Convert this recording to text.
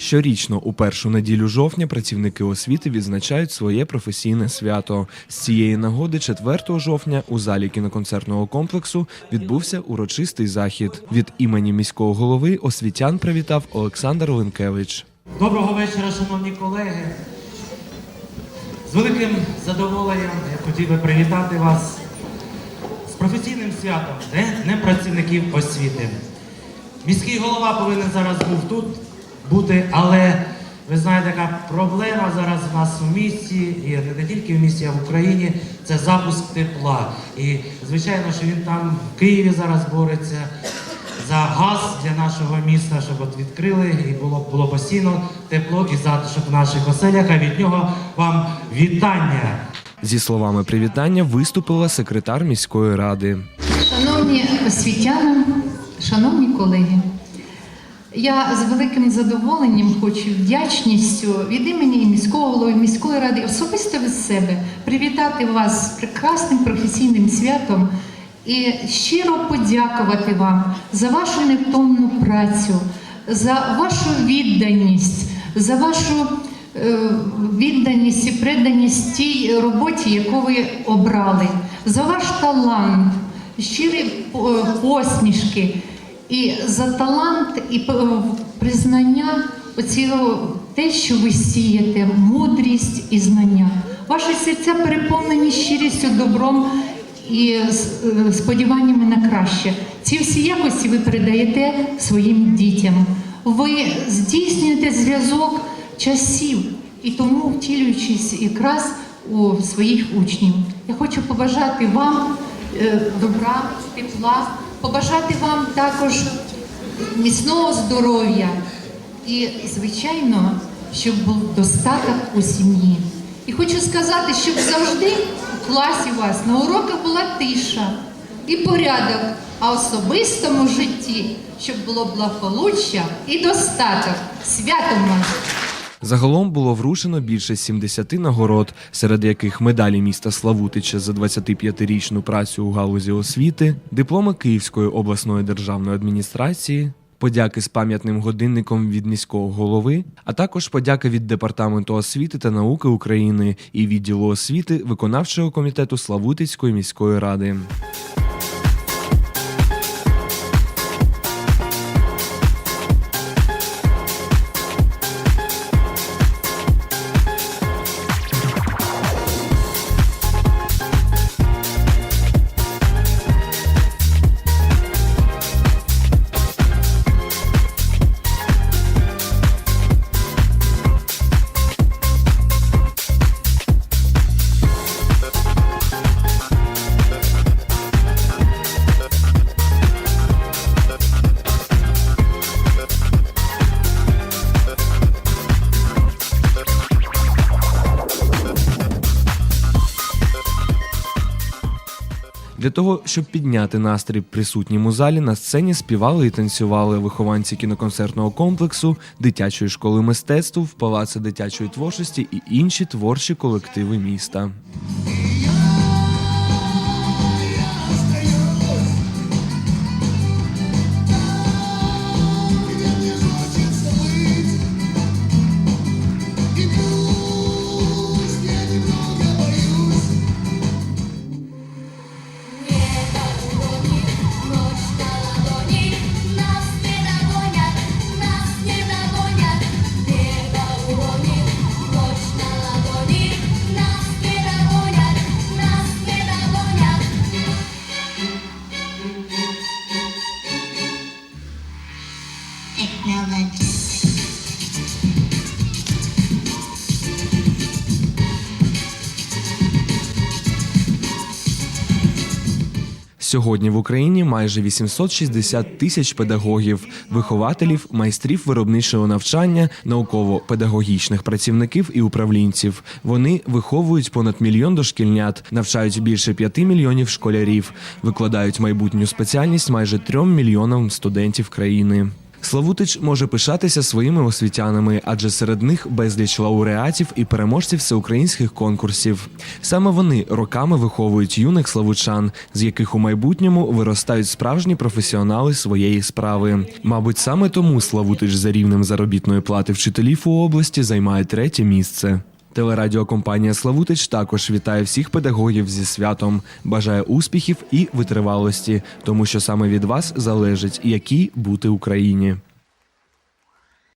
Щорічно у першу неділю жовтня працівники освіти відзначають своє професійне свято. З цієї нагоди 4 жовтня у залі кіноконцертного комплексу відбувся урочистий захід. Від імені міського голови освітян привітав Олександр Ленкевич. Доброго вечора, шановні колеги. З великим задоволенням я хотів би привітати вас з професійним святом Днем працівників освіти. Міський голова повинен зараз був тут бути, але ви знаєте, яка проблема зараз у нас у місті, і не тільки в місті, а в Україні це запуск тепла. І звичайно, що він там в Києві зараз бореться за газ для нашого міста, щоб от відкрили і було, було постійно тепло і затишок в наших оселях. А від нього вам вітання. Зі словами привітання виступила секретар міської ради. Шановні освітяни, шановні колеги, я з великим задоволенням хочу вдячністю від імені міського голови міської ради, особисто від себе, привітати вас з прекрасним професійним святом і щиро подякувати вам за вашу невтомну працю, за вашу відданість, за вашу е, відданість і преданість тій роботі, яку ви обрали, за ваш талант, щирі е, посмішки і за талант і признання оцього те, що ви сієте, мудрість і знання. Ваші серця переповнені щирістю, добром і е, сподіваннями на краще. Ці всі якості ви передаєте своїм дітям. Ви здійснюєте зв'язок часів і тому втілюючись якраз у своїх учнів. Я хочу побажати вам е, добра, тепла, побажати вам також міцного здоров'я і, звичайно, щоб був достаток у сім'ї. І хочу сказати, щоб завжди у класі вас на уроках була тиша і порядок, а в особистому житті, щоб було благополуччя і достаток. Святом вас! Загалом було вручено більше 70 нагород, серед яких медалі міста Славутича за 25-річну працю у галузі освіти, дипломи Київської обласної державної адміністрації, подяки з пам'ятним годинником від міського голови, а також подяка від департаменту освіти та науки України і відділу освіти виконавчого комітету Славутицької міської ради. Для того, щоб підняти настрій присутнім у залі, на сцені співали і танцювали вихованці кіноконцертного комплексу, дитячої школи мистецтв, палаци дитячої творчості і інші творчі колективи міста. Сьогодні в Україні майже 860 тисяч педагогів, вихователів, майстрів виробничого навчання, науково-педагогічних працівників і управлінців. Вони виховують понад мільйон дошкільнят, навчають більше 5 мільйонів школярів, викладають майбутню спеціальність майже 3 мільйонам студентів країни. Славутич може пишатися своїми освітянами, адже серед них безліч лауреатів і переможців всеукраїнських конкурсів. Саме вони роками виховують юних славучан, з яких у майбутньому виростають справжні професіонали своєї справи. Мабуть, саме тому Славутич за рівнем заробітної плати вчителів у області займає третє місце. Телерадіокомпанія Славутич також вітає всіх педагогів зі святом, бажає успіхів і витривалості, тому що саме від вас залежить, якій бути Україні.